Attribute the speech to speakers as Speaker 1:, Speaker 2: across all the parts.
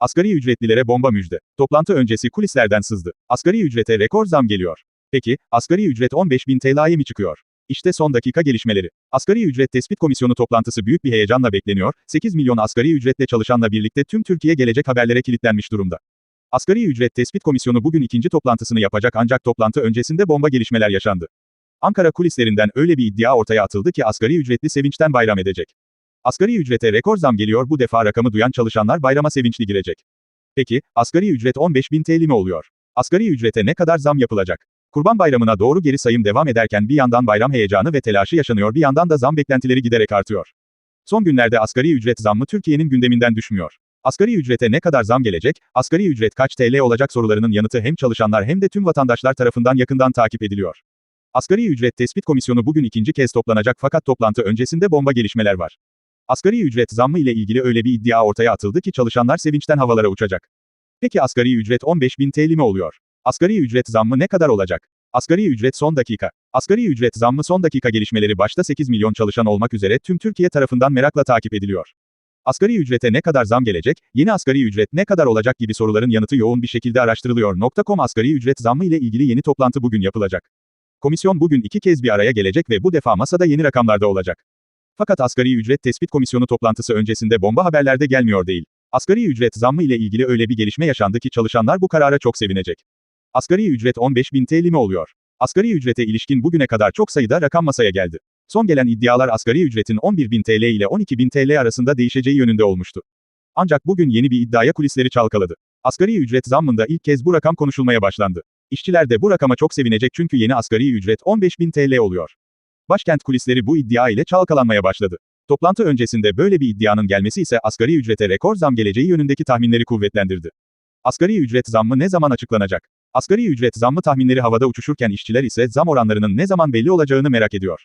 Speaker 1: Asgari ücretlilere bomba müjde. Toplantı öncesi kulislerden sızdı. Asgari ücrete rekor zam geliyor. Peki, asgari ücret 15.000 TL'ye mi çıkıyor? İşte son dakika gelişmeleri. Asgari ücret tespit komisyonu toplantısı büyük bir heyecanla bekleniyor. 8 milyon asgari ücretle çalışanla birlikte tüm Türkiye gelecek haberlere kilitlenmiş durumda. Asgari ücret tespit komisyonu bugün ikinci toplantısını yapacak ancak toplantı öncesinde bomba gelişmeler yaşandı. Ankara kulislerinden öyle bir iddia ortaya atıldı ki asgari ücretli sevinçten bayram edecek. Asgari ücrete rekor zam geliyor bu defa rakamı duyan çalışanlar bayrama sevinçli girecek. Peki, asgari ücret 15.000 TL mi oluyor? Asgari ücrete ne kadar zam yapılacak? Kurban Bayramı'na doğru geri sayım devam ederken bir yandan bayram heyecanı ve telaşı yaşanıyor bir yandan da zam beklentileri giderek artıyor. Son günlerde asgari ücret zammı Türkiye'nin gündeminden düşmüyor. Asgari ücrete ne kadar zam gelecek, asgari ücret kaç TL olacak sorularının yanıtı hem çalışanlar hem de tüm vatandaşlar tarafından yakından takip ediliyor. Asgari ücret tespit komisyonu bugün ikinci kez toplanacak fakat toplantı öncesinde bomba gelişmeler var. Asgari ücret zammı ile ilgili öyle bir iddia ortaya atıldı ki çalışanlar sevinçten havalara uçacak. Peki asgari ücret 15.000 TL mi oluyor? Asgari ücret zammı ne kadar olacak? Asgari ücret son dakika. Asgari ücret zammı son dakika gelişmeleri başta 8 milyon çalışan olmak üzere tüm Türkiye tarafından merakla takip ediliyor. Asgari ücrete ne kadar zam gelecek, yeni asgari ücret ne kadar olacak gibi soruların yanıtı yoğun bir şekilde araştırılıyor. .com asgari ücret zammı ile ilgili yeni toplantı bugün yapılacak. Komisyon bugün iki kez bir araya gelecek ve bu defa masada yeni rakamlarda olacak. Fakat asgari ücret tespit komisyonu toplantısı öncesinde bomba haberlerde gelmiyor değil. Asgari ücret zammı ile ilgili öyle bir gelişme yaşandı ki çalışanlar bu karara çok sevinecek. Asgari ücret 15.000 TL mi oluyor? Asgari ücrete ilişkin bugüne kadar çok sayıda rakam masaya geldi. Son gelen iddialar asgari ücretin 11.000 TL ile 12.000 TL arasında değişeceği yönünde olmuştu. Ancak bugün yeni bir iddiaya kulisleri çalkaladı. Asgari ücret zammında ilk kez bu rakam konuşulmaya başlandı. İşçiler de bu rakama çok sevinecek çünkü yeni asgari ücret 15.000 TL oluyor. Başkent kulisleri bu iddia ile çalkalanmaya başladı. Toplantı öncesinde böyle bir iddianın gelmesi ise asgari ücrete rekor zam geleceği yönündeki tahminleri kuvvetlendirdi. Asgari ücret zammı ne zaman açıklanacak? Asgari ücret zammı tahminleri havada uçuşurken işçiler ise zam oranlarının ne zaman belli olacağını merak ediyor.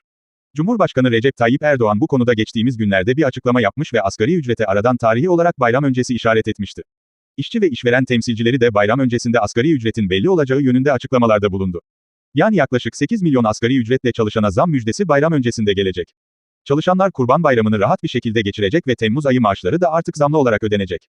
Speaker 1: Cumhurbaşkanı Recep Tayyip Erdoğan bu konuda geçtiğimiz günlerde bir açıklama yapmış ve asgari ücrete aradan tarihi olarak bayram öncesi işaret etmişti. İşçi ve işveren temsilcileri de bayram öncesinde asgari ücretin belli olacağı yönünde açıklamalarda bulundu. Yani yaklaşık 8 milyon asgari ücretle çalışana zam müjdesi bayram öncesinde gelecek. Çalışanlar Kurban Bayramını rahat bir şekilde geçirecek ve Temmuz ayı maaşları da artık zamlı olarak ödenecek.